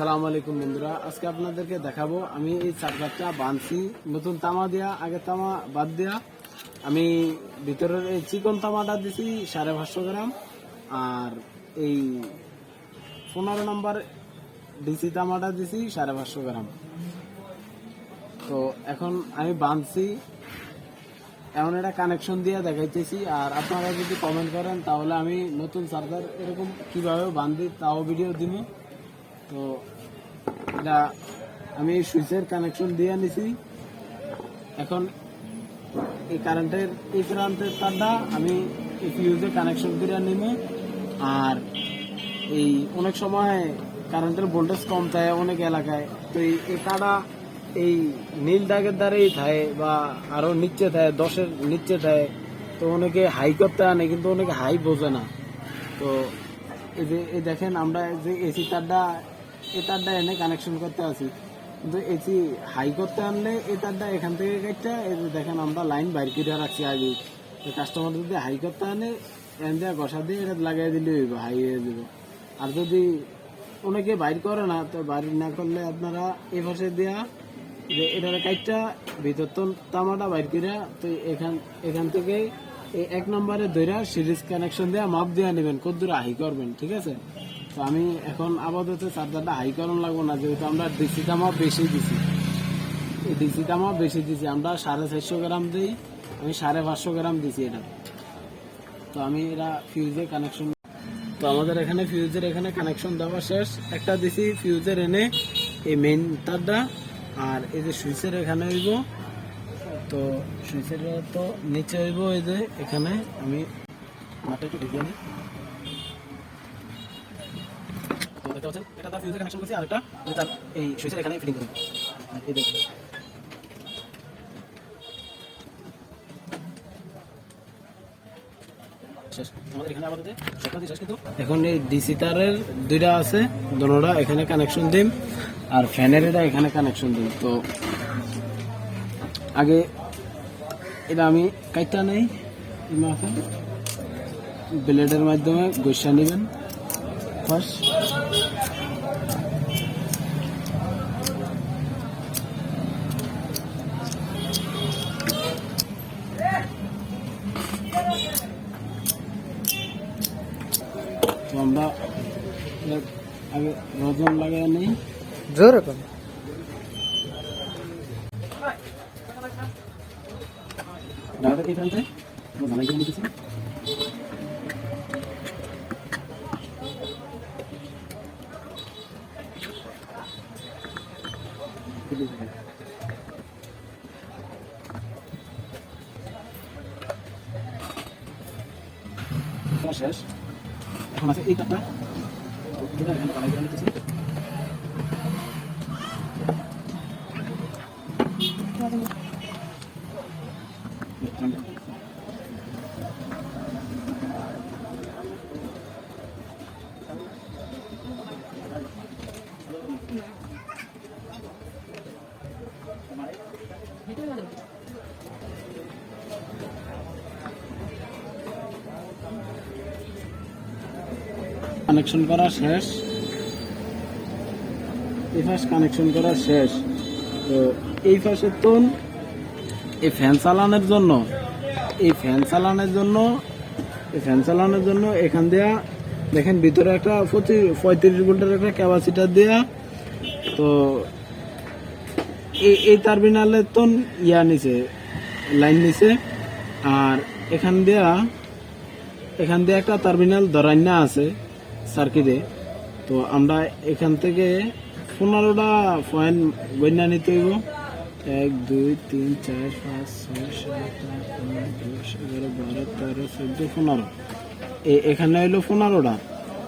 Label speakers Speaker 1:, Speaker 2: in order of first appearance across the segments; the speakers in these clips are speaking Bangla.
Speaker 1: সালাম আলাইকুম বন্ধুরা আজকে আপনাদেরকে দেখাবো আমি এই চারপাতটা বাঁধছি নতুন তামা দেয়া আগে তামা বাদ দেয়া আমি ভিতরের এই চিকন তামাটা দিছি সাড়ে পাঁচশো গ্রাম আর এই পনেরো নম্বর ডিসি তামাটা দিছি সাড়ে পাঁচশো গ্রাম তো এখন আমি বাঁধছি এমন একটা কানেকশন দিয়ে দেখাইতেছি আর আপনারা যদি কমেন্ট করেন তাহলে আমি নতুন চার্জার এরকম কিভাবে বাঁধি তাও ভিডিও দিব তো এটা আমি সুইচের কানেকশন দিয়ে নিছি এখন এই কারেন্টের এই কারেন্টের তারটা আমি এই ফিউজে কানেকশন করে নিমে আর এই অনেক সময় কারেন্টের ভোল্টেজ কম থাকে অনেক এলাকায় তো এই তারা এই নীল দাগের দ্বারাই থাকে বা আরও নিচে থাকে দশের নিচে থাকে তো অনেকে হাই করতে আনে কিন্তু অনেকে হাই বোঝে না তো এই যে দেখেন আমরা যে এসি তারটা এটার দা এনে কানেকশন করতে আসি কিন্তু এসি হাই করতে আনলে এটার দা এখান থেকে কাটটা দেখেন আমরা লাইন বাইর করে রাখছি আগে কাস্টমার যদি হাই করতে আনে এন দেওয়া গসা দিয়ে এটা লাগাই দিলে হইব হাই হয়ে যাব আর যদি অনেকে বাইর করে না তো বাইর না করলে আপনারা এ ভাষায় দেওয়া যে এটার কাইটটা ভিতর তো তামাটা বাইর করে তো এখান এখান থেকে এই এক নম্বরে ধৈরা সিরিজ কানেকশন দেওয়া মাপ দেওয়া নেবেন কদ্দুরা হাই করবেন ঠিক আছে তো আমি এখন আপাতত চার্জারটা হাই কারণ লাগবো না যেহেতু আমরা ডিসি দামও বেশি দিছি ডিসি দামও বেশি দিছি আমরা সাড়ে চারশো গ্রাম দিই আমি সাড়ে পাঁচশো গ্রাম দিছি এটা তো আমি এটা ফিউজে কানেকশন তো আমাদের এখানে ফিউজের এখানে কানেকশন দেওয়া শেষ একটা দিছি ফিউজের এনে এই মেইন তারটা আর এই যে সুইচের এখানে হইব তো সুইচের তো নিচে হইব এই যে এখানে আমি মাঠে একটু ঢেকে দেখতে পাচ্ছেন এটা তার ফিউজে কানেকশন করছি আর একটা তার এই সুইচের এখানে ফিটিং করি দুইটা আছে এখানে কানেকশন আর এখানে কানেকশন তো আগে এটা আমি নেই ব্লেডের মাধ্যমে গোসা নেবেন ফার্স্ট ওজন লাগায় নেই জোরে কম দাঁড়াতে কি ফেলতে দাঁড়াই গিয়ে নিতেছি শেষ এখন আছে এই কাপটা দুটো কানেকশন করা শেষ ইফাস কানেকশন করা শেষ তো এই পাশে তো এই ফ্যান চালানোর জন্য এই ফ্যান চালানোর জন্য এই ফ্যান চালানোর জন্য এখান দেয়া দেখেন ভিতরে একটা পঁচিশ পঁয়ত্রিশ ভোল্টের একটা ক্যাপাসিটার দেয়া তো এই এই টার্মিনালের তো ইয়া নিছে লাইন নিছে আর এখান দেয়া এখান দিয়ে একটা টার্মিনাল ধরাইনা আছে সার্কিটে তো আমরা এখান থেকে পনেরোটা পয়েন্ট গণ্যা নিতে হইব এক দুই তিন চার পাঁচ ছয় সাত আট নয় দশ এগারো বারো তেরো চোদ্দ পনেরো এই এখানে হইলো পনেরোটা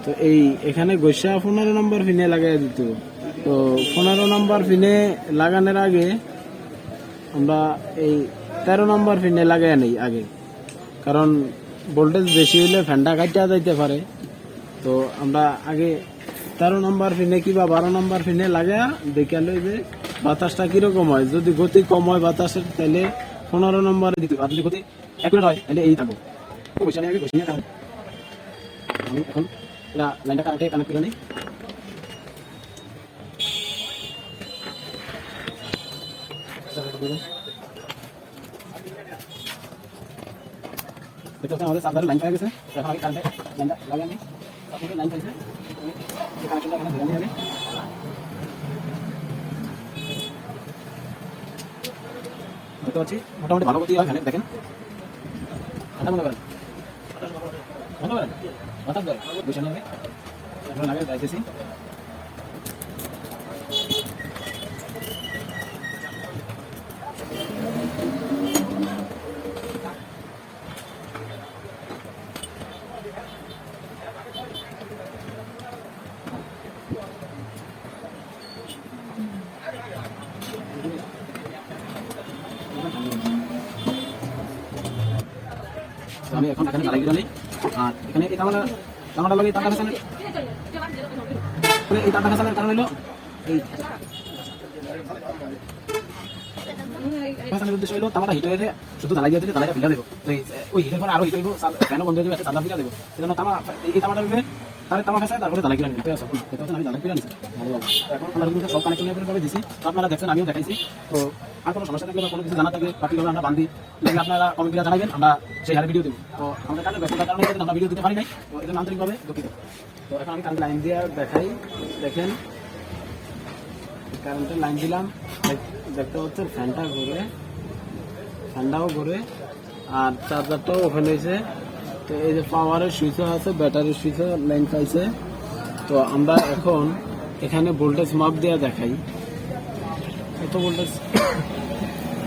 Speaker 1: তো এই এখানে গৈসা পনেরো নম্বর ফিনে লাগাই দিত তো পনেরো নম্বর ফিনে লাগানোর আগে আমরা এই তেরো নম্বর ফিনে লাগাই নেই আগে কারণ ভোল্টেজ বেশি হলে ফ্যানটা কাটিয়া যাইতে পারে তো আমরা আগে তেরো নম্বর ফিনে কিংবা বারো নম্বর ফিনে লাগা দেখে লইবে বাতাসটা কীরকম হয় যদি গতি কম হয় বাতাসের তাহলে পনেরো নম্বর দিতে আর যদি গতি এক মিনিট হয় তাহলে এই থাকো পয়সা নিয়ে পয়সা নিয়ে আমি এখন এটা লাইনটা কানেক্টে আমাদের সাধারণ লাইন পাওয়া গেছে এখন আমি কানেক্ট লাইনটা লাগাই নিই লাইন পাইছে দেখতে পাচ্ছি মোটামুটি ভালো গতি হয় ভ্যানের দেখেন কথা মনে করেন মনে করেন কথা করেন বুঝে নেবে লাগে যাইতেছি আমি এখন এখানে চালাই গ্রামে আর এখানে এই তামানা তামানা লাগে তাঁতা হাসানের এই তাঁতা হাসানের কারণ হলো এই উদ্দেশ্য হলো তামাটা দিয়ে দিলে জ্বালাইটা ফিলা দেবো তো ওই হিট হইব ফ্যানও বন্ধ হয়ে তামা এই তামাটার তাহলে তামা ফেসায় তারপরে দালাই কিরা নিতে আসো এটা আমি দালাই কিরা নিছি ভালো এখন আমার করে দিছি আপনারা দেখছেন আমিও দেখাইছি তো আর কোনো সমস্যা থাকলে কোনো কিছু জানা থাকলে পার্টিকুলার আমরা বান্ধি দেখলে আপনারা কমেন্টে জানাবেন আমরা সেই হারে ভিডিও দেব তো আমাদের কারণে ব্যস্ততার কারণে ভিডিও দিতে পারি নাই তো এর লাইন দিয়ে দেখাই দেখেন কারেন্টের লাইন দিলাম দেখতে হচ্ছে ফ্যানটা ঘুরে ফ্যানটাও ঘুরে আর চার্জারটাও ওপেন হয়েছে তো এই যে পাওয়ারের সুইচও আছে ব্যাটারির সুইচও লাইন পাইছে তো আমরা এখন এখানে ভোল্টেজ মাপ দেওয়া দেখাই কত ভোল্টেজ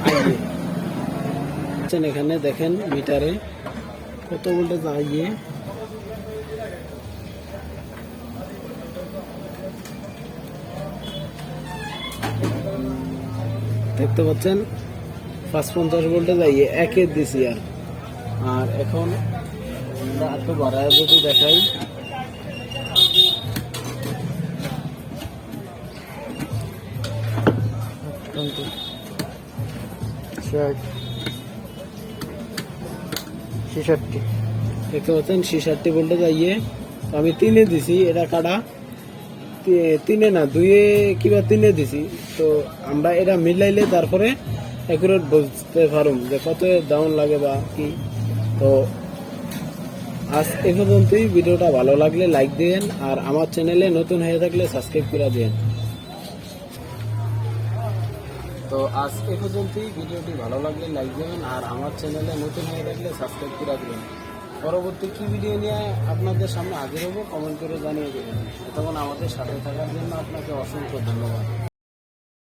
Speaker 1: আছেন আচ্ছা, এখানে দেখেন মিটারে কত ভোল্টেজ আইয়ে দেখতে পাচ্ছেন পাঁচ পঞ্চাশ ভোল্টেজ আইয়ে একের দিছি আর আর এখন এটা একটু বাড়ায় যদি দেখাই ছিষট্টি দেখতে পাচ্ছেন ছিষট্টি ভোল্টেজ আইয়ে আমি তিনে দিছি এটা কাটা তিনে না দুয়ে কিবা তিনে দিছি তো আমরা এটা মিলাইলে তারপরে একুরেট বুঝতে পারুম যে কত ডাউন লাগে বা কি তো আজ এ পর্যন্তই ভিডিওটা ভালো লাগলে লাইক দিয়েন আর আমার চ্যানেলে নতুন হয়ে থাকলে সাবস্ক্রাইব করে দিয়েন তো আজ এ পর্যন্তই ভিডিওটি ভালো লাগলে লাইক দেবেন আর আমার চ্যানেলে নতুন হয়ে থাকলে সাবস্ক্রাইব করে দেবেন পরবর্তী কী ভিডিও নিয়ে আপনাদের সামনে হাজির হবো কমেন্ট করে জানিয়ে দেবেন তখন আমাদের সাথে থাকার জন্য আপনাকে অসংখ্য ধন্যবাদ